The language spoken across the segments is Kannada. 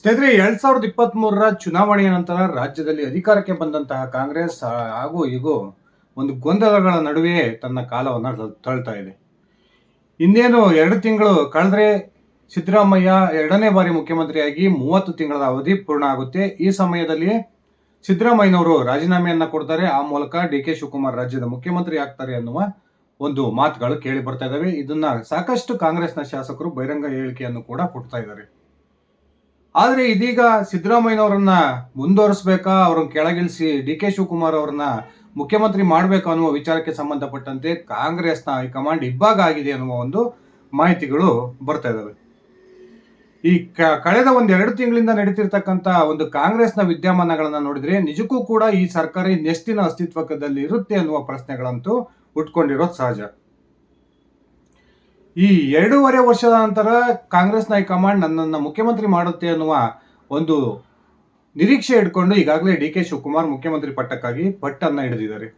ಸ್ನೇಹಿತರೆ, ಎರಡ್ ಸಾವಿರದ ಇಪ್ಪತ್ತ್ ಮೂರರ ಚುನಾವಣೆಯ ನಂತರ ರಾಜ್ಯದಲ್ಲಿ ಅಧಿಕಾರಕ್ಕೆ ಬಂದಂತಹ ಕಾಂಗ್ರೆಸ್ ಹಾಗೂ ಈಗೂ ಒಂದು ಗೊಂದಲಗಳ ನಡುವೆ ತನ್ನ ಕಾಲವನ್ನು ತಳ್- ತಳ್ತಾ ಇದೆ. ಇನ್ನೇನು ಎರಡು ತಿಂಗಳು ಕಳೆದ್ರೆ ಸಿದ್ದರಾಮಯ್ಯ ಎರಡನೇ ಬಾರಿ ಮುಖ್ಯಮಂತ್ರಿಯಾಗಿ ಮೂವತ್ತು ತಿಂಗಳ ಅವಧಿ ಪೂರ್ಣ ಆಗುತ್ತೆ. ಈ ಸಮಯದಲ್ಲಿ ಸಿದ್ದರಾಮಯ್ಯನವರು ರಾಜೀನಾಮೆಯನ್ನ ಕೊಡ್ತಾರೆ. ಆ ಮೂಲಕ ಡಿ ಕೆ ಶಿವಕುಮಾರ್ ರಾಜ್ಯದ ಮುಖ್ಯಮಂತ್ರಿ ಆಗ್ತಾರೆ ಅನ್ನುವ ಒಂದು ಮಾತುಗಳು ಕೇಳಿ ಬರ್ತಾ ಇದ್ದಾವೆ ಇದನ್ನ ಸಾಕಷ್ಟು ಕಾಂಗ್ರೆಸ್ನ ಶಾಸಕರು ಬಹಿರಂಗ ಹೇಳಿಕೆಯನ್ನು ಕೂಡ ಕೊಡ್ತಾ ಇದ್ದಾರೆ. ಆದ್ರೆ ಇದೀಗ ಸಿದ್ದರಾಮಯ್ಯನವರನ್ನ ಮುಂದುವರಿಸಬೇಕಾ, ಅವ್ರನ್ನ ಕೆಳಗಿಳಿಸಿ ಡಿ ಕೆ ಶಿವಕುಮಾರ್ ಅವ್ರನ್ನ ಮುಖ್ಯಮಂತ್ರಿ ಮಾಡಬೇಕು ಅನ್ನುವ ವಿಚಾರಕ್ಕೆ ಸಂಬಂಧಪಟ್ಟಂತೆ ಕಾಂಗ್ರೆಸ್ನ ಹೈಕಮಾಂಡ್ ಇಬ್ಬಾಗ ಆಗಿದೆ ಅನ್ನುವ ಒಂದು ಮಾಹಿತಿಗಳು ಬರ್ತಾ ಇದ್ದಾವೆ ಈ ಕಳೆದ ಒಂದ್ ಎರಡು ತಿಂಗಳಿಂದ ನಡೀತಿರ್ತಕ್ಕಂತ ಒಂದು ಕಾಂಗ್ರೆಸ್ನ ವಿದ್ಯಮಾನಗಳನ್ನ ನೋಡಿದ್ರೆ ನಿಜಕ್ಕೂ ಕೂಡ ಈ ಸರ್ಕಾರ ನೆಸ್ತಿನ ಅಸ್ತಿತ್ವದಲ್ಲಿ ಇರುತ್ತೆ ಅನ್ನುವ ಪ್ರಶ್ನೆಗಳಂತೂ ಉಟ್ಕೊಂಡಿರೋದು ಸಹಜ. ಈ ಎರಡೂವರೆ ವರ್ಷದ ನಂತರ ಕಾಂಗ್ರೆಸ್ನ ಹೈಕಮಾಂಡ್ ನನ್ನನ್ನು ಮುಖ್ಯಮಂತ್ರಿ ಮಾಡುತ್ತೆ ಅನ್ನುವ ಒಂದು ನಿರೀಕ್ಷೆ ಇಟ್ಕೊಂಡು ಈಗಾಗಲೇ ಡಿ ಕೆ ಶಿವಕುಮಾರ್ ಮುಖ್ಯಮಂತ್ರಿ ಪಟ್ಟಕ್ಕಾಗಿ ಪಟ್ಟನ್ನು ಹಿಡಿದಿದ್ದಾರೆ.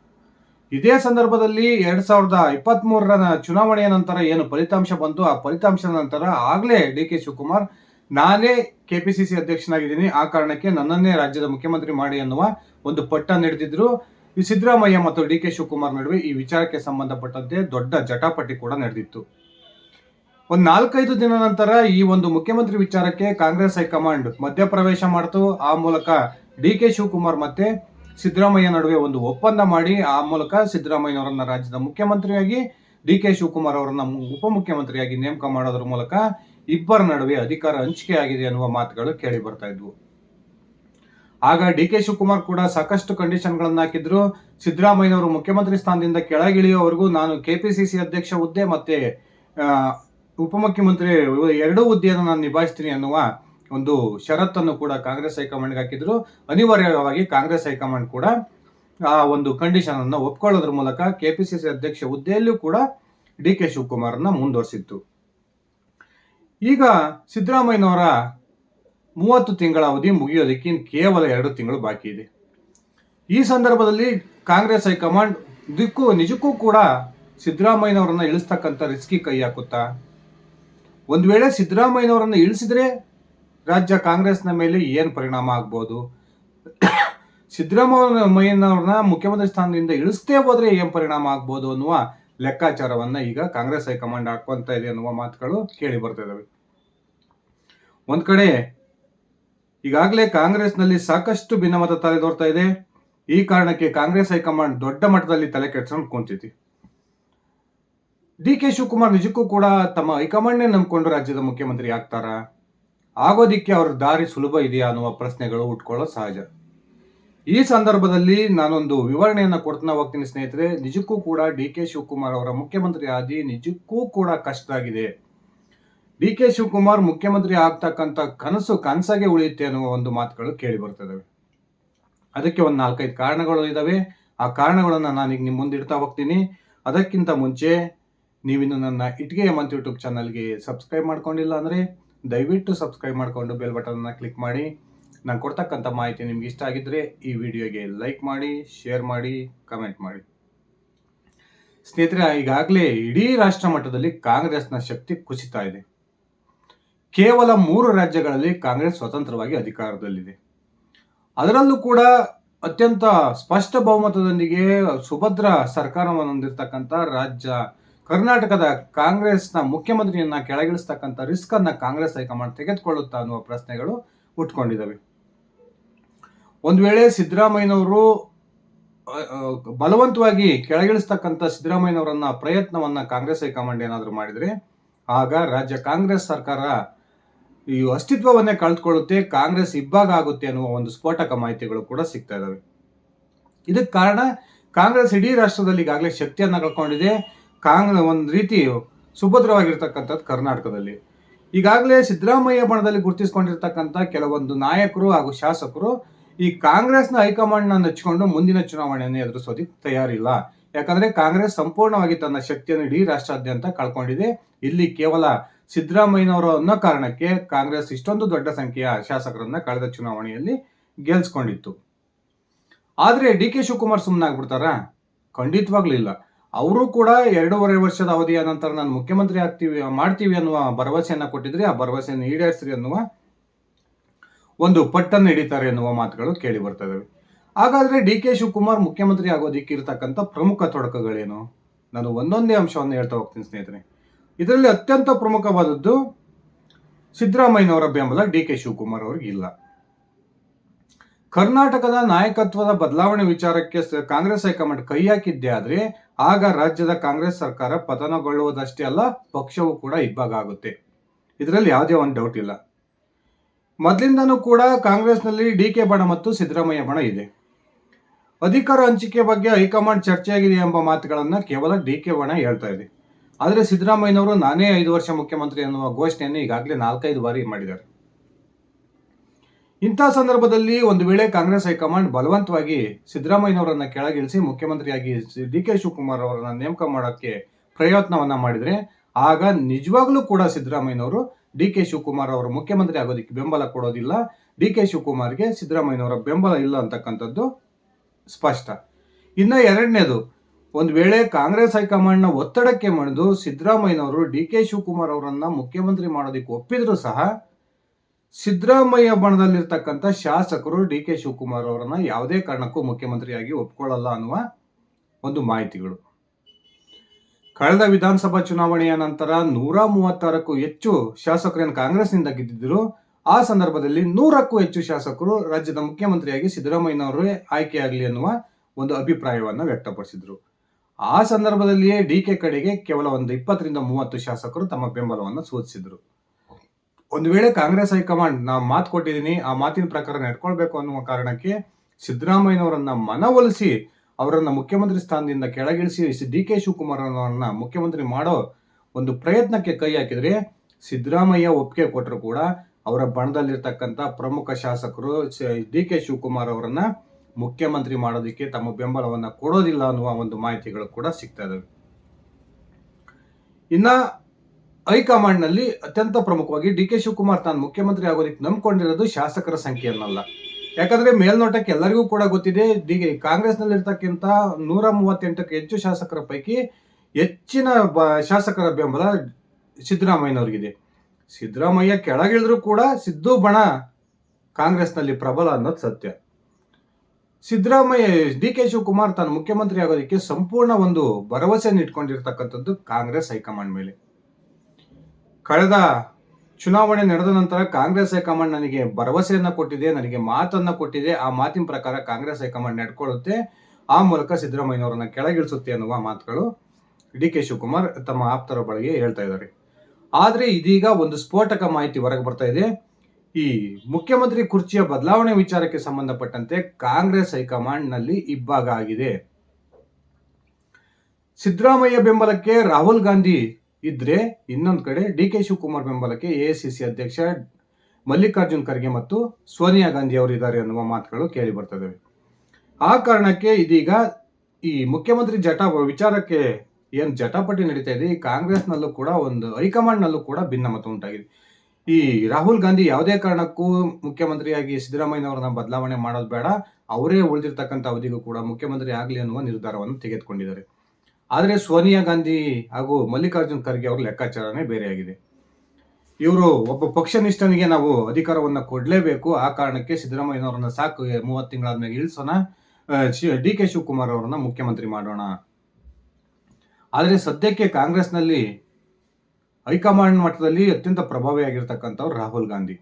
ಇದೇ ಸಂದರ್ಭದಲ್ಲಿ ಎರಡ್ ಸಾವಿರದ ಇಪ್ಪತ್ತ್ ಮೂರರ ಚುನಾವಣೆಯ ನಂತರ ಏನು ಫಲಿತಾಂಶ ಬಂತು? ಆ ಫಲಿತಾಂಶದ ನಂತರ ಆಗಲೇ ಡಿ ಕೆ ಶಿವಕುಮಾರ್, ನಾನೇ ಕೆ ಪಿ ಸಿ ಸಿ ಅಧ್ಯಕ್ಷನಾಗಿದ್ದೀನಿ, ಆ ಕಾರಣಕ್ಕೆ ನನ್ನನ್ನೇ ರಾಜ್ಯದ ಮುಖ್ಯಮಂತ್ರಿ ಮಾಡಿ ಅನ್ನುವ ಒಂದು ಪಟ್ಟನ್ನು ಹಿಡಿದಿದ್ರು. ಈ ಸಿದ್ದರಾಮಯ್ಯ ಮತ್ತು ಡಿ ಕೆ ಶಿವಕುಮಾರ್ ನಡುವೆ ಈ ವಿಚಾರಕ್ಕೆ ಸಂಬಂಧಪಟ್ಟಂತೆ ದೊಡ್ಡ ಜಟಾಪಟಿ ಕೂಡ ನಡೆದಿತ್ತು. ಒಂದ್ ನಾಲ್ಕೈದು ದಿನ ನಂತರ ಈ ಒಂದು ಮುಖ್ಯಮಂತ್ರಿ ವಿಚಾರಕ್ಕೆ ಕಾಂಗ್ರೆಸ್ ಹೈಕಮಾಂಡ್ ಮಧ್ಯಪ್ರವೇಶ ಮಾಡಿತು. ಆ ಮೂಲಕ ಡಿ ಕೆ ಶಿವಕುಮಾರ್ ಮತ್ತೆ ಸಿದ್ದರಾಮಯ್ಯ ನಡುವೆ ಒಂದು ಒಪ್ಪಂದ ಮಾಡಿ, ಆ ಮೂಲಕ ಸಿದ್ದರಾಮಯ್ಯನವರನ್ನ ರಾಜ್ಯದ ಮುಖ್ಯಮಂತ್ರಿಯಾಗಿ, ಡಿ ಕೆ ಶಿವಕುಮಾರ್ ಅವರನ್ನ ಉಪಮುಖ್ಯಮಂತ್ರಿಯಾಗಿ ನೇಮಕ ಮಾಡೋದ್ರ ಮೂಲಕ ಇಬ್ಬರ ನಡುವೆ ಅಧಿಕಾರ ಹಂಚಿಕೆ ಆಗಿದೆ ಅನ್ನುವ ಮಾತುಗಳು ಕೇಳಿ ಬರ್ತಾ ಇದ್ವು. ಆಗ ಡಿ ಕೆ ಶಿವಕುಮಾರ್ ಕೂಡ ಸಾಕಷ್ಟು ಕಂಡೀಷನ್ಗಳನ್ನ ಹಾಕಿದ್ರು. ಸಿದ್ದರಾಮಯ್ಯನವರು ಮುಖ್ಯಮಂತ್ರಿ ಸ್ಥಾನದಿಂದ ಕೆಳಗಿಳಿಯೋವರೆಗೂ ನಾನು ಕೆಪಿಸಿಸಿ ಅಧ್ಯಕ್ಷ ಹುದ್ದೆ ಮತ್ತೆ ಉಪಮುಖ್ಯಮಂತ್ರಿ ಎರಡೂ ಹುದ್ದೆಯನ್ನು ನಾನು ನಿಭಾಯಿಸ್ತೀನಿ ಅನ್ನುವ ಒಂದು ಷರತ್ತನ್ನು ಕೂಡ ಕಾಂಗ್ರೆಸ್ ಹೈಕಮಾಂಡ್ಗೆ ಹಾಕಿದ್ರು. ಅನಿವಾರ್ಯವಾಗಿ ಕಾಂಗ್ರೆಸ್ ಹೈಕಮಾಂಡ್ ಕೂಡ ಆ ಒಂದು ಕಂಡೀಷನ್ ಅನ್ನು ಒಪ್ಕೊಳ್ಳೋದ್ರ ಮೂಲಕ ಕೆಪಿಸಿಸಿ ಅಧ್ಯಕ್ಷ ಹುದ್ದೆಯಲ್ಲೂ ಕೂಡ ಡಿ ಕೆ ಶಿವಕುಮಾರ್ನ ಮುಂದುವರಿಸಿತ್ತು. ಈಗ ಸಿದ್ದರಾಮಯ್ಯನವರ ಮೂವತ್ತು ತಿಂಗಳ ಅವಧಿ ಮುಗಿಯೋದಕ್ಕೆ ಕೇವಲ ಎರಡು ತಿಂಗಳು ಬಾಕಿ ಇದೆ. ಈ ಸಂದರ್ಭದಲ್ಲಿ ಕಾಂಗ್ರೆಸ್ ಹೈಕಮಾಂಡ್ ದಿಕ್ಕು ನಿಜಕ್ಕೂ ಕೂಡ ಸಿದ್ದರಾಮಯ್ಯನವರನ್ನ ಇಳಿಸ್ತಕ್ಕಂಥ ರಿಸ್ಕಿ ಕೈ ಹಾಕುತ್ತಾ ಒಂದು ವೇಳೆ ಸಿದ್ದರಾಮಯ್ಯನವರನ್ನು ಇಳಿಸಿದ್ರೆ ರಾಜ್ಯ ಕಾಂಗ್ರೆಸ್ನ ಮೇಲೆ ಏನು ಪರಿಣಾಮ ಆಗ್ಬೋದು? ಸಿದ್ದರಾಮಯ್ಯನವ್ರನ್ನ ಮುಖ್ಯಮಂತ್ರಿ ಸ್ಥಾನದಿಂದ ಇಳಿಸ್ತೇ ಹೋದರೆ ಏನು ಪರಿಣಾಮ ಆಗ್ಬೋದು ಅನ್ನುವ ಲೆಕ್ಕಾಚಾರವನ್ನು ಈಗ ಕಾಂಗ್ರೆಸ್ ಹೈಕಮಾಂಡ್ ಹಾಕುವಂತ ಇದೆ ಅನ್ನುವ ಮಾತುಗಳು ಕೇಳಿ ಬರ್ತಾ ಇದ್ದಾವೆ ಒಂದು ಕಡೆ ಈಗಾಗಲೇ ಕಾಂಗ್ರೆಸ್ನಲ್ಲಿ ಸಾಕಷ್ಟು ಭಿನ್ನಮತ ತಲೆದೋರ್ತಾ ಇದೆ. ಈ ಕಾರಣಕ್ಕೆ ಕಾಂಗ್ರೆಸ್ ಹೈಕಮಾಂಡ್ ದೊಡ್ಡ ಮಟ್ಟದಲ್ಲಿ ತಲೆ ಕೆಡ್ಸ್ಕೊಂಡು ಕುಂತೈತಿ ಡಿ ಕೆ ಶಿವಕುಮಾರ್ ನಿಜಕ್ಕೂ ಕೂಡ ತಮ್ಮ ಹೈಕಮಾಂಡ್ನೇ ನಂಬಿಕೊಂಡು ರಾಜ್ಯದ ಮುಖ್ಯಮಂತ್ರಿ ಆಗ್ತಾರ? ಆಗೋದಿಕ್ಕೆ ಅವ್ರ ದಾರಿ ಸುಲಭ ಇದೆಯಾ ಅನ್ನುವ ಪ್ರಶ್ನೆಗಳು ಉಟ್ಕೊಳ್ಳೋ ಸಹಜ. ಈ ಸಂದರ್ಭದಲ್ಲಿ ನಾನೊಂದು ವಿವರಣೆಯನ್ನು ಕೊಡ್ತಾ ಹೋಗ್ತೀನಿ ಸ್ನೇಹಿತರೆ. ನಿಜಕ್ಕೂ ಕೂಡ ಡಿ ಕೆ ಶಿವಕುಮಾರ್ ಅವರ ಮುಖ್ಯಮಂತ್ರಿ ಆದಿ ನಿಜಕ್ಕೂ ಕೂಡ ಕಷ್ಟ ಆಗಿದೆ ಡಿ ಕೆ ಶಿವಕುಮಾರ್ ಮುಖ್ಯಮಂತ್ರಿ ಆಗ್ತಕ್ಕಂಥ ಕನಸು ಕನಸಾಗೆ ಉಳಿಯುತ್ತೆ ಅನ್ನುವ ಒಂದು ಮಾತುಗಳು ಕೇಳಿ ಬರ್ತದವೆ ಅದಕ್ಕೆ ಒಂದು ನಾಲ್ಕೈದು ಕಾರಣಗಳು ಇದಾವೆ. ಆ ಕಾರಣಗಳನ್ನು ನಾನೀಗ ನಿಮ್ಮ ಮುಂದೆ ಇಡ್ತಾ ಹೋಗ್ತೀನಿ. ಅದಕ್ಕಿಂತ ಮುಂಚೆ ನೀವಿನ್ನು ನನ್ನ ಇಟ್ಗೆ ಹೇಮಂತ್ ಯೂಟ್ಯೂಬ್ ಚಾನಲ್ಗೆ ಸಬ್ಸ್ಕ್ರೈಬ್ ಮಾಡ್ಕೊಂಡಿಲ್ಲ ಅಂದರೆ ದಯವಿಟ್ಟು ಸಬ್ಸ್ಕ್ರೈಬ್ ಮಾಡಿಕೊಂಡು ಬೆಲ್ ಬಟನ್ನ ಕ್ಲಿಕ್ ಮಾಡಿ. ನಾನು ಕೊಡ್ತಕ್ಕಂಥ ಮಾಹಿತಿ ನಿಮ್ಗೆ ಇಷ್ಟ ಆಗಿದ್ದರೆ ಈ ವಿಡಿಯೋಗೆ ಲೈಕ್ ಮಾಡಿ ಶೇರ್ ಮಾಡಿ ಕಮೆಂಟ್ ಮಾಡಿ. ಸ್ನೇಹಿತರೆ, ಈಗಾಗಲೇ ಇಡೀ ರಾಷ್ಟ್ರ ಮಟ್ಟದಲ್ಲಿ ಕಾಂಗ್ರೆಸ್ನ ಶಕ್ತಿ ಕುಸಿತಾ ಇದೆ. ಕೇವಲ ಮೂರು ರಾಜ್ಯಗಳಲ್ಲಿ ಕಾಂಗ್ರೆಸ್ ಸ್ವತಂತ್ರವಾಗಿ ಅಧಿಕಾರದಲ್ಲಿದೆ. ಅದರಲ್ಲೂ ಕೂಡ ಅತ್ಯಂತ ಸ್ಪಷ್ಟ ಬಹುಮತದೊಂದಿಗೆ ಸುಭದ್ರ ಸರ್ಕಾರವನ್ನು ಹೊಂದಿರತಕ್ಕಂಥ ರಾಜ್ಯ ಕರ್ನಾಟಕದ ಕಾಂಗ್ರೆಸ್ನ ಮುಖ್ಯಮಂತ್ರಿಯನ್ನ ಕೆಳಗಿಳಿಸ್ತಕ್ಕಂಥ ರಿಸ್ಕ್ ಅನ್ನ ಕಾಂಗ್ರೆಸ್ ಹೈಕಮಾಂಡ್ ತೆಗೆದುಕೊಳ್ಳುತ್ತಾ ಅನ್ನುವ ಪ್ರಶ್ನೆಗಳು ಉಟ್ಕೊಂಡಿದ್ದಾವೆ ಒಂದು ವೇಳೆ ಸಿದ್ದರಾಮಯ್ಯನವರು ಬಲವಂತವಾಗಿ ಕೆಳಗಿಳಿಸ್ತಕ್ಕಂಥ ಸಿದ್ದರಾಮಯ್ಯನವರನ್ನ ಪ್ರಯತ್ನವನ್ನ ಕಾಂಗ್ರೆಸ್ ಹೈಕಮಾಂಡ್ ಏನಾದರೂ ಮಾಡಿದ್ರೆ, ಆಗ ರಾಜ್ಯ ಕಾಂಗ್ರೆಸ್ ಸರ್ಕಾರ ಈ ಅಸ್ತಿತ್ವವನ್ನೇ ಕಳೆದುಕೊಳ್ಳುತ್ತೆ ಕಾಂಗ್ರೆಸ್ ಇಬ್ಬಾಗ ಆಗುತ್ತೆ ಅನ್ನುವ ಒಂದು ಸ್ಫೋಟಕ ಮಾಹಿತಿಗಳು ಕೂಡ ಸಿಗ್ತಾ ಇದ್ದಾವೆ ಇದಕ್ಕೆ ಕಾರಣ ಕಾಂಗ್ರೆಸ್ ಇಡೀ ರಾಷ್ಟ್ರದಲ್ಲಿ ಈಗಾಗಲೇ ಶಕ್ತಿಯನ್ನು ಕಳ್ಕೊಂಡಿದೆ. ಕಾಂಗ್ರೆಸ್ ಒಂದು ರೀತಿ ಸುಭದ್ರವಾಗಿರ್ತಕ್ಕಂಥದ್ದು ಕರ್ನಾಟಕದಲ್ಲಿ. ಈಗಾಗಲೇ ಸಿದ್ದರಾಮಯ್ಯ ಬಣದಲ್ಲಿ ಗುರುತಿಸಿಕೊಂಡಿರ್ತಕ್ಕಂಥ ಕೆಲವೊಂದು ನಾಯಕರು ಹಾಗೂ ಶಾಸಕರು ಈ ಕಾಂಗ್ರೆಸ್ನ ಹೈಕಮಾಂಡ್ನ ನೆಚ್ಚಿಕೊಂಡು ಮುಂದಿನ ಚುನಾವಣೆಯನ್ನು ಎದುರಿಸೋದಕ್ಕೆ ತಯಾರಿಲ್ಲ. ಯಾಕಂದ್ರೆ ಕಾಂಗ್ರೆಸ್ ಸಂಪೂರ್ಣವಾಗಿ ತನ್ನ ಶಕ್ತಿಯನ್ನು ಇಡೀ ರಾಷ್ಟ್ರಾದ್ಯಂತ ಕಳ್ಕೊಂಡಿದೆ. ಇಲ್ಲಿ ಕೇವಲ ಸಿದ್ದರಾಮಯ್ಯನವರು ಅನ್ನೋ ಕಾರಣಕ್ಕೆ ಕಾಂಗ್ರೆಸ್ ಇಷ್ಟೊಂದು ದೊಡ್ಡ ಸಂಖ್ಯೆಯ ಶಾಸಕರನ್ನ ಕಳೆದ ಚುನಾವಣೆಯಲ್ಲಿ ಗೆಲ್ಸ್ಕೊಂಡಿತ್ತು. ಆದರೆ ಡಿ ಕೆ ಶಿವಕುಮಾರ್ ಸುಮ್ಮನಾಗ್ಬಿಡ್ತಾರ ಖಂಡಿತವಾಗ್ಲೂ ಇಲ್ಲ. ಅವರು ಕೂಡ ಎರಡೂವರೆ ವರ್ಷದ ಅವಧಿಯ ನಂತರ ನಾನು ಮುಖ್ಯಮಂತ್ರಿ ಆಗ್ತೀವಿ, ಮಾಡ್ತೀವಿ ಅನ್ನುವ ಭರವಸೆಯನ್ನು ಕೊಟ್ಟಿದ್ರೆ ಆ ಭರವಸೆಯನ್ನು ಈಡೇರಿಸ್ರಿ ಅನ್ನುವ ಒಂದು ಪಟ್ಟನ್ನು ಹಿಡಿತಾರೆ ಎನ್ನುವ ಮಾತುಗಳು ಕೇಳಿ ಬರ್ತವೆ ಹಾಗಾದ್ರೆ ಡಿ ಕೆ ಶಿವಕುಮಾರ್ ಮುಖ್ಯಮಂತ್ರಿ ಆಗೋದಿಕ್ಕೆ ಇರತಕ್ಕಂಥ ಪ್ರಮುಖ ತೊಡಕುಗಳೇನು? ನಾನು ಒಂದೊಂದೇ ಅಂಶವನ್ನು ಹೇಳ್ತಾ ಹೋಗ್ತೀನಿ ಸ್ನೇಹಿತರೆ. ಇದರಲ್ಲಿ ಅತ್ಯಂತ ಪ್ರಮುಖವಾದದ್ದು ಸಿದ್ದರಾಮಯ್ಯನವರ ಬೆಂಬಲ ಡಿ ಕೆ ಶಿವಕುಮಾರ್ ಅವ್ರಿಗೆ ಇಲ್ಲ. ಕರ್ನಾಟಕದ ನಾಯಕತ್ವದ ಬದಲಾವಣೆ ವಿಚಾರಕ್ಕೆ ಕಾಂಗ್ರೆಸ್ ಹೈಕಮಾಂಡ್ ಕೈ ಹಾಕಿದ್ದೇ ಆದ್ರೆ ಆಗ ರಾಜ್ಯದ ಕಾಂಗ್ರೆಸ್ ಸರ್ಕಾರ ಪತನಗೊಳ್ಳುವುದಷ್ಟೇ ಅಲ್ಲ, ಪಕ್ಷವು ಕೂಡ ಇಬ್ಬಾಗ ಆಗುತ್ತೆ ಇದರಲ್ಲಿ ಯಾವುದೇ ಒಂದು ಡೌಟ್ ಇಲ್ಲ. ಮೊದಲಿಂದನೂ ಕೂಡ ಕಾಂಗ್ರೆಸ್ನಲ್ಲಿ ಡಿ ಕೆ ಬಣ ಮತ್ತು ಸಿದ್ದರಾಮಯ್ಯ ಬಣ ಇದೆ. ಅಧಿಕಾರ ಹಂಚಿಕೆ ಬಗ್ಗೆ ಹೈಕಮಾಂಡ್ ಚರ್ಚೆಯಾಗಿದೆ ಎಂಬ ಮಾತುಗಳನ್ನು ಕೇವಲ ಡಿ ಕೆ ಬಣ ಹೇಳ್ತಾ ಇದೆ. ಆದರೆ ಸಿದ್ದರಾಮಯ್ಯನವರು ನಾನೇ ಐದು ವರ್ಷ ಮುಖ್ಯಮಂತ್ರಿ ಎನ್ನುವ ಘೋಷಣೆಯನ್ನು ಈಗಾಗಲೇ ನಾಲ್ಕೈದು ಬಾರಿ ಮಾಡಿದ್ದಾರೆ. ಇಂಥ ಸಂದರ್ಭದಲ್ಲಿ ಒಂದು ವೇಳೆ ಕಾಂಗ್ರೆಸ್ ಹೈಕಮಾಂಡ್ ಬಲವಂತವಾಗಿ ಸಿದ್ದರಾಮಯ್ಯನವರನ್ನ ಕೆಳಗಿಳಿಸಿ ಮುಖ್ಯಮಂತ್ರಿಯಾಗಿ ಡಿ ಕೆ ಶಿವಕುಮಾರ್ ಅವರನ್ನ ನೇಮಕ ಮಾಡೋಕ್ಕೆ ಪ್ರಯತ್ನವನ್ನ ಮಾಡಿದರೆ, ಆಗ ನಿಜವಾಗ್ಲೂ ಕೂಡ ಸಿದ್ದರಾಮಯ್ಯನವರು ಡಿ ಕೆ ಶಿವಕುಮಾರ್ ಅವರು ಮುಖ್ಯಮಂತ್ರಿ ಆಗೋದಕ್ಕೆ ಬೆಂಬಲ ಕೊಡೋದಿಲ್ಲ. ಡಿ ಕೆ ಶಿವಕುಮಾರ್ಗೆ ಸಿದ್ದರಾಮಯ್ಯನವರ ಬೆಂಬಲ ಇಲ್ಲ ಅಂತಕ್ಕಂಥದ್ದು ಸ್ಪಷ್ಟ. ಇನ್ನು ಎರಡನೇದು, ಒಂದು ವೇಳೆ ಕಾಂಗ್ರೆಸ್ ಹೈಕಮಾಂಡ್ನ ಒತ್ತಡಕ್ಕೆ ಮಣಿದು ಸಿದ್ದರಾಮಯ್ಯನವರು ಡಿ ಕೆ ಶಿವಕುಮಾರ್ ಅವರನ್ನ ಮುಖ್ಯಮಂತ್ರಿ ಮಾಡೋದಕ್ಕೆ ಒಪ್ಪಿದ್ರು ಸಹ ಸಿದ್ದರಾಮಯ್ಯ ಬಣದಲ್ಲಿರ್ತಕ್ಕಂಥ ಶಾಸಕರು ಡಿ ಕೆ ಶಿವಕುಮಾರ್ ಅವರನ್ನ ಯಾವುದೇ ಕಾರಣಕ್ಕೂ ಮುಖ್ಯಮಂತ್ರಿಯಾಗಿ ಒಪ್ಕೊಳ್ಳಲ್ಲ ಅನ್ನುವ ಒಂದು ಮಾಹಿತಿಗಳು. ಕಳೆದ ವಿಧಾನಸಭಾ ಚುನಾವಣೆಯ ನಂತರ ನೂರ ಮೂವತ್ತಾರಕ್ಕೂ ಹೆಚ್ಚು ಶಾಸಕರೇನು ಕಾಂಗ್ರೆಸ್ನಿಂದ ಗೆದ್ದಿದ್ದರು. ಆ ಸಂದರ್ಭದಲ್ಲಿ ನೂರಕ್ಕೂ ಹೆಚ್ಚು ಶಾಸಕರು ರಾಜ್ಯದ ಮುಖ್ಯಮಂತ್ರಿಯಾಗಿ ಸಿದ್ದರಾಮಯ್ಯನವರೇ ಆಯ್ಕೆಯಾಗಲಿ ಅನ್ನುವ ಒಂದು ಅಭಿಪ್ರಾಯವನ್ನು ವ್ಯಕ್ತಪಡಿಸಿದ್ರು. ಆ ಸಂದರ್ಭದಲ್ಲಿಯೇ ಡಿ ಕೆ ಕಡೆಗೆ ಕೇವಲ ಒಂದು ಇಪ್ಪತ್ತರಿಂದ ಮೂವತ್ತು ಶಾಸಕರು ತಮ್ಮ ಬೆಂಬಲವನ್ನು ಸೂಚಿಸಿದ್ರು. ಒಂದು ವೇಳೆ ಕಾಂಗ್ರೆಸ್ ಹೈಕಮಾಂಡ್ ನಾವು ಮಾತು ಕೊಟ್ಟಿದ್ದೀನಿ ಆ ಮಾತಿನ ಪ್ರಕಾರ ನಡ್ಕೊಳ್ಬೇಕು ಅನ್ನುವ ಕಾರಣಕ್ಕೆ ಸಿದ್ದರಾಮಯ್ಯನವರನ್ನ ಮನವೊಲಿಸಿ ಅವರನ್ನ ಮುಖ್ಯಮಂತ್ರಿ ಸ್ಥಾನದಿಂದ ಕೆಳಗಿಳಿಸಿ ಡಿ ಕೆ ಶಿವಕುಮಾರ್ ಅವರನ್ನ ಮುಖ್ಯಮಂತ್ರಿ ಮಾಡೋ ಒಂದು ಪ್ರಯತ್ನಕ್ಕೆ ಕೈ ಹಾಕಿದ್ರೆ ಸಿದ್ದರಾಮಯ್ಯ ಒಪ್ಪಿಗೆ ಕೊಟ್ಟರು ಕೂಡ ಅವರ ಬಣದಲ್ಲಿರ್ತಕ್ಕಂಥ ಪ್ರಮುಖ ಶಾಸಕರು ಡಿ ಕೆ ಶಿವಕುಮಾರ್ ಅವರನ್ನ ಮುಖ್ಯಮಂತ್ರಿ ಮಾಡೋದಕ್ಕೆ ತಮ್ಮ ಬೆಂಬಲವನ್ನ ಕೊಡೋದಿಲ್ಲ ಅನ್ನುವ ಒಂದು ಮಾಹಿತಿಗಳು ಕೂಡ ಸಿಗ್ತಾ ಇದಾವೆ. ಇನ್ನ ಹೈಕಮಾಂಡ್ನಲ್ಲಿ ಅತ್ಯಂತ ಪ್ರಮುಖವಾಗಿ ಡಿ ಕೆ ಶಿವಕುಮಾರ್ ತಾನು ಮುಖ್ಯಮಂತ್ರಿ ಆಗೋದಕ್ಕೆ ನಂಬ್ಕೊಂಡಿರೋದು ಶಾಸಕರ ಸಂಖ್ಯೆಯನ್ನಲ್ಲ. ಯಾಕಂದ್ರೆ ಮೇಲ್ನೋಟಕ್ಕೆ ಎಲ್ಲರಿಗೂ ಕೂಡ ಗೊತ್ತಿದೆ ಡಿ ಕಾಂಗ್ರೆಸ್ನಲ್ಲಿ ಇರ್ತಕ್ಕಂಥ ನೂರ ಮೂವತ್ತೆಂಟಕ್ಕೆ ಹೆಚ್ಚು ಶಾಸಕರ ಪೈಕಿ ಹೆಚ್ಚಿನ ಬ- ಶಾಸಕರ ಬೆಂಬಲ ಸಿದ್ದರಾಮಯ್ಯನವ್ರಿಗಿದೆ. ಸಿದ್ದರಾಮಯ್ಯ ಕೆಳಗಿಳಿದ್ರೂ ಕೂಡ ಸಿದ್ದು ಬಣ ಕಾಂಗ್ರೆಸ್ನಲ್ಲಿ ಪ್ರಬಲ ಅನ್ನೋದು ಸತ್ಯ. ಸಿದ್ದರಾಮಯ್ಯ, ಡಿ ಕೆ ಶಿವಕುಮಾರ್ ತಾನು ಮುಖ್ಯಮಂತ್ರಿ ಆಗೋದಕ್ಕೆ ಸಂಪೂರ್ಣ ಒಂದು ಭರವಸೆಯನ್ನು ಇಟ್ಕೊಂಡಿರ್ತಕ್ಕಂಥದ್ದು ಕಾಂಗ್ರೆಸ್ ಹೈಕಮಾಂಡ್ ಮೇಲೆ. ಕಳೆದ ಚುನಾವಣೆ ನಡೆದ ನಂತರ ಕಾಂಗ್ರೆಸ್ ಹೈಕಮಾಂಡ್ ನನಗೆ ಭರವಸೆಯನ್ನು ಕೊಟ್ಟಿದೆ, ನನಗೆ ಮಾತನ್ನು ಕೊಟ್ಟಿದೆ. ಆ ಮಾತಿನ ಪ್ರಕಾರ ಕಾಂಗ್ರೆಸ್ ಹೈಕಮಾಂಡ್ ನಡ್ಕೊಳ್ಳುತ್ತೆ. ಆ ಮೂಲಕ ಸಿದ್ದರಾಮಯ್ಯನವರನ್ನ ಕೆಳಗಿಳಿಸುತ್ತೆ ಅನ್ನುವ ಮಾತುಗಳು ಡಿ ಕೆ ಶಿವಕುಮಾರ್ ತಮ್ಮ ಆಪ್ತರ ಬಳಿಗೆ ಹೇಳ್ತಾ ಇದ್ದಾರೆ. ಆದರೆ ಇದೀಗ ಒಂದು ಸ್ಫೋಟಕ ಮಾಹಿತಿ ಹೊರಗೆ ಬರ್ತಾ ಇದೆ. ಈ ಮುಖ್ಯಮಂತ್ರಿ ಕುರ್ಚಿಯ ಬದಲಾವಣೆ ವಿಚಾರಕ್ಕೆ ಸಂಬಂಧಪಟ್ಟಂತೆ ಕಾಂಗ್ರೆಸ್ ಹೈಕಮಾಂಡ್ನಲ್ಲಿ ಇಬ್ಬಾಗ ಆಗಿದೆ. ಸಿದ್ದರಾಮಯ್ಯ ಬೆಂಬಲಕ್ಕೆ ರಾಹುಲ್ ಗಾಂಧಿ ಇದ್ರೆ ಇನ್ನೊಂದು ಕಡೆ ಡಿ ಕೆ ಶಿವಕುಮಾರ್ ಬೆಂಬಲಕ್ಕೆ ಎಐಸಿಸಿ ಅಧ್ಯಕ್ಷ ಮಲ್ಲಿಕಾರ್ಜುನ್ ಖರ್ಗೆ ಮತ್ತು ಸೋನಿಯಾ ಗಾಂಧಿ ಅವರಿದ್ದಾರೆ ಅನ್ನುವ ಮಾತುಗಳು ಕೇಳಿ ಬರ್ತದೆ. ಆ ಕಾರಣಕ್ಕೆ ಇದೀಗ ಈ ಮುಖ್ಯಮಂತ್ರಿ ಜಟ ವಿಚಾರಕ್ಕೆ ಏನು ಜಟಾಪಟಿ ನಡೀತಾ ಇದೆ, ಈ ಕಾಂಗ್ರೆಸ್ನಲ್ಲೂ ಕೂಡ ಒಂದು ಹೈಕಮಾಂಡ್ನಲ್ಲೂ ಕೂಡ ಭಿನ್ನಮತ ಉಂಟಾಗಿದೆ. ಈ ರಾಹುಲ್ ಗಾಂಧಿ ಯಾವುದೇ ಕಾರಣಕ್ಕೂ ಮುಖ್ಯಮಂತ್ರಿಯಾಗಿ ಸಿದ್ದರಾಮಯ್ಯನವರನ್ನ ಬದಲಾವಣೆ ಮಾಡೋದು ಬೇಡ, ಅವರೇ ಉಳಿದಿರ್ತಕ್ಕಂಥ ಅವಧಿಗೂ ಕೂಡ ಮುಖ್ಯಮಂತ್ರಿ ಆಗಲಿ ಅನ್ನುವ ನಿರ್ಧಾರವನ್ನು ತೆಗೆದುಕೊಂಡಿದ್ದಾರೆ. ಆದರೆ ಸೋನಿಯಾ ಗಾಂಧಿ ಹಾಗೂ ಮಲ್ಲಿಕಾರ್ಜುನ್ ಖರ್ಗೆ ಅವರ ಲೆಕ್ಕಾಚಾರನೇ ಬೇರೆಯಾಗಿದೆ. ಇವರು ಒಬ್ಬ ಪಕ್ಷನಿಷ್ಠನಿಗೆ ನಾವು ಅಧಿಕಾರವನ್ನು ಕೊಡಲೇಬೇಕು. ಆ ಕಾರಣಕ್ಕೆ ಸಿದ್ದರಾಮಯ್ಯನವರನ್ನ ಸಾಕು ಮೂವತ್ತು ತಿಂಗಳಾದ್ಮೇಲೆ ಇಳಿಸೋಣ. ಡಿ ಕೆ ಶಿವಕುಮಾರ್ ಅವರನ್ನ ಮುಖ್ಯಮಂತ್ರಿ ಮಾಡೋಣ. ಆದರೆ ಸದ್ಯಕ್ಕೆ ಕಾಂಗ್ರೆಸ್ನಲ್ಲಿ ಹೈಕಮಾಂಡ್ ಮಟ್ಟದಲ್ಲಿ ಅತ್ಯಂತ ಪ್ರಭಾವಿಯಾಗಿರ್ತಕ್ಕಂಥವ್ರು ರಾಹುಲ್ ಗಾಂಧಿ.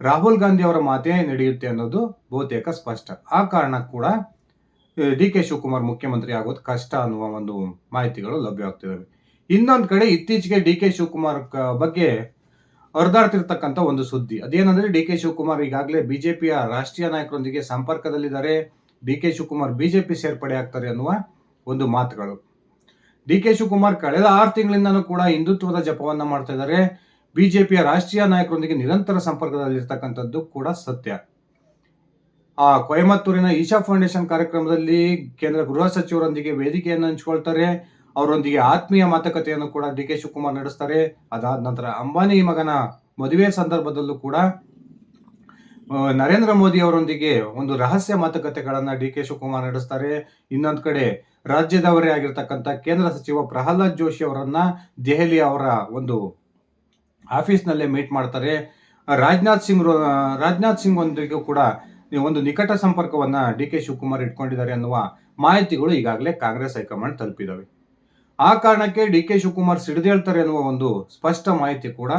ರಾಹುಲ್ ಗಾಂಧಿ ಅವರ ಮಾತೇ ನಡೆಯುತ್ತೆ ಅನ್ನೋದು ಬಹುತೇಕ ಸ್ಪಷ್ಟ. ಆ ಕಾರಣ ಕೂಡ ಡಿ ಕೆ ಶಿವಕುಮಾರ್ ಮುಖ್ಯಮಂತ್ರಿ ಆಗೋದು ಕಷ್ಟ ಅನ್ನುವ ಒಂದು ಮಾಹಿತಿಗಳು ಲಭ್ಯವಾಗ್ತಿದ್ದಾವೆ ಇನ್ನೊಂದು ಕಡೆ ಇತ್ತೀಚೆಗೆ ಡಿ ಕೆ ಶಿವಕುಮಾರ್ ಬಗ್ಗೆ ಹರಿದಾಡ್ತಿರ್ತಕ್ಕಂಥ ಒಂದು ಸುದ್ದಿ. ಅದೇನಂದ್ರೆ ಡಿ ಕೆ ಶಿವಕುಮಾರ್ ಈಗಾಗಲೇ ಬಿಜೆಪಿಯ ರಾಷ್ಟ್ರೀಯ ನಾಯಕರೊಂದಿಗೆ ಸಂಪರ್ಕದಲ್ಲಿದ್ದಾರೆ. ಡಿ ಕೆ ಶಿವಕುಮಾರ್ ಬಿಜೆಪಿ ಸೇರ್ಪಡೆ ಆಗ್ತಾರೆ ಅನ್ನುವ ಒಂದು ಮಾತುಗಳು. ಡಿ ಕೆ ಶಿವಕುಮಾರ್ ಕಳೆದ ಆರು ತಿಂಗಳಿಂದನೂ ಕೂಡ ಹಿಂದುತ್ವದ ಜಪವನ್ನ ಮಾಡ್ತಾ ಇದ್ದಾರೆ. ಬಿಜೆಪಿಯ ರಾಷ್ಟ್ರೀಯ ನಾಯಕರೊಂದಿಗೆ ನಿರಂತರ ಸಂಪರ್ಕದಲ್ಲಿರ್ತಕ್ಕಂಥದ್ದು ಕೂಡ ಸತ್ಯ. ಆ ಕೊಯಮತ್ತೂರಿನ ಈಶಾ ಫೌಂಡೇಶನ್ ಕಾರ್ಯಕ್ರಮದಲ್ಲಿ ಕೇಂದ್ರ ಗೃಹ ಸಚಿವರೊಂದಿಗೆ ವೇದಿಕೆಯನ್ನು ಹಂಚಿಕೊಳ್ತಾರೆ. ಅವರೊಂದಿಗೆ ಆತ್ಮೀಯ ಮಾತುಕತೆಯನ್ನು ಕೂಡ ಡಿ ಕೆ ಶಿವಕುಮಾರ್ ನಡೆಸ್ತಾರೆ. ಅದಾದ ನಂತರ ಅಂಬಾನಿ ಮಗನ ಮದುವೆ ಸಂದರ್ಭದಲ್ಲೂ ಕೂಡ ನರೇಂದ್ರ ಮೋದಿ ಅವರೊಂದಿಗೆ ಒಂದು ರಹಸ್ಯ ಮಾತುಕತೆಗಳನ್ನು ಡಿ ಕೆ ಶಿವಕುಮಾರ್ ನಡೆಸ್ತಾರೆ. ಇನ್ನೊಂದು ಕಡೆ, ರಾಜ್ಯದವರೇ ಆಗಿರ್ತಕ್ಕಂಥ ಕೇಂದ್ರ ಸಚಿವ ಪ್ರಹ್ಲಾದ್ ಜೋಶಿ ಅವರನ್ನ ದೆಹಲಿ ಅವರ ಒಂದು ಆಫೀಸ್ನಲ್ಲೇ ಮೀಟ್ ಮಾಡ್ತಾರೆ. ರಾಜನಾಥ್ ಸಿಂಗ್ ರಾಜನಾಥ್ ಸಿಂಗ್ ಒಂದಿಗೂ ಕೂಡ ಒಂದು ನಿಕಟ ಸಂಪರ್ಕವನ್ನ ಡಿ ಕೆ ಶಿವಕುಮಾರ್ ಇಟ್ಕೊಂಡಿದ್ದಾರೆ ಅನ್ನುವ ಮಾಹಿತಿಗಳು ಈಗಾಗಲೇ ಕಾಂಗ್ರೆಸ್ ಹೈಕಮಾಂಡ್ ತಲುಪಿದವೆ. ಆ ಕಾರಣಕ್ಕೆ ಡಿ ಕೆ ಶಿವಕುಮಾರ್ ಸಿಡಿದೇಳ್ತಾರೆ ಅನ್ನುವ ಒಂದು ಸ್ಪಷ್ಟ ಮಾಹಿತಿ ಕೂಡ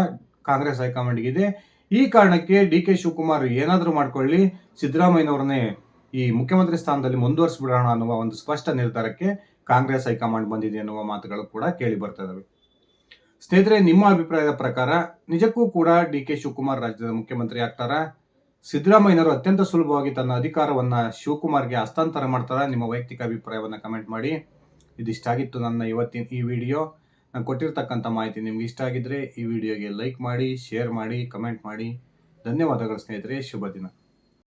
ಕಾಂಗ್ರೆಸ್ ಹೈಕಮಾಂಡ್ಗಿದೆ ಈ ಕಾರಣಕ್ಕೆ ಡಿ ಕೆ ಶಿವಕುಮಾರ್ ಏನಾದರೂ ಮಾಡ್ಕೊಳ್ಳಿ, ಸಿದ್ದರಾಮಯ್ಯನವ್ರನ್ನೇ ಈ ಮುಖ್ಯಮಂತ್ರಿ ಸ್ಥಾನದಲ್ಲಿ ಮುಂದುವರ್ಸಿಬಿಡೋಣ ಅನ್ನುವ ಒಂದು ಸ್ಪಷ್ಟ ನಿರ್ಧಾರಕ್ಕೆ ಕಾಂಗ್ರೆಸ್ ಹೈಕಮಾಂಡ್ ಬಂದಿದೆ ಅನ್ನುವ ಮಾತುಗಳು ಕೂಡ ಕೇಳಿ ಬರ್ತಾ ಸ್ನೇಹಿತರೆ, ನಿಮ್ಮ ಅಭಿಪ್ರಾಯದ ಪ್ರಕಾರ ನಿಜಕ್ಕೂ ಕೂಡ ಡಿ ಕೆ ಶಿವಕುಮಾರ್ ರಾಜ್ಯದ ಮುಖ್ಯಮಂತ್ರಿ ಆಗ್ತಾರಾ? ಸಿದ್ದರಾಮಯ್ಯನವರು ಅತ್ಯಂತ ಸುಲಭವಾಗಿ ತನ್ನ ಅಧಿಕಾರವನ್ನು ಶಿವಕುಮಾರ್ಗೆ ಹಸ್ತಾಂತರ ಮಾಡ್ತಾರೆ? ನಿಮ್ಮ ವೈಯಕ್ತಿಕ ಅಭಿಪ್ರಾಯವನ್ನು ಕಮೆಂಟ್ ಮಾಡಿ. ಇದಿಷ್ಟಾಗಿತ್ತು ನನ್ನ ಇವತ್ತಿನ ಈ ವಿಡಿಯೋ. ನಾನು ಕೊಟ್ಟಿರ್ತಕ್ಕಂಥ ಮಾಹಿತಿ ನಿಮ್ಗೆ ಇಷ್ಟ ಆಗಿದ್ದರೆ ಈ ವಿಡಿಯೋಗೆ ಲೈಕ್ ಮಾಡಿ, ಶೇರ್ ಮಾಡಿ ಕಮೆಂಟ್ ಮಾಡಿ. ಧನ್ಯವಾದಗಳು ಸ್ನೇಹಿತರೆ. ಶುಭ ದಿನ.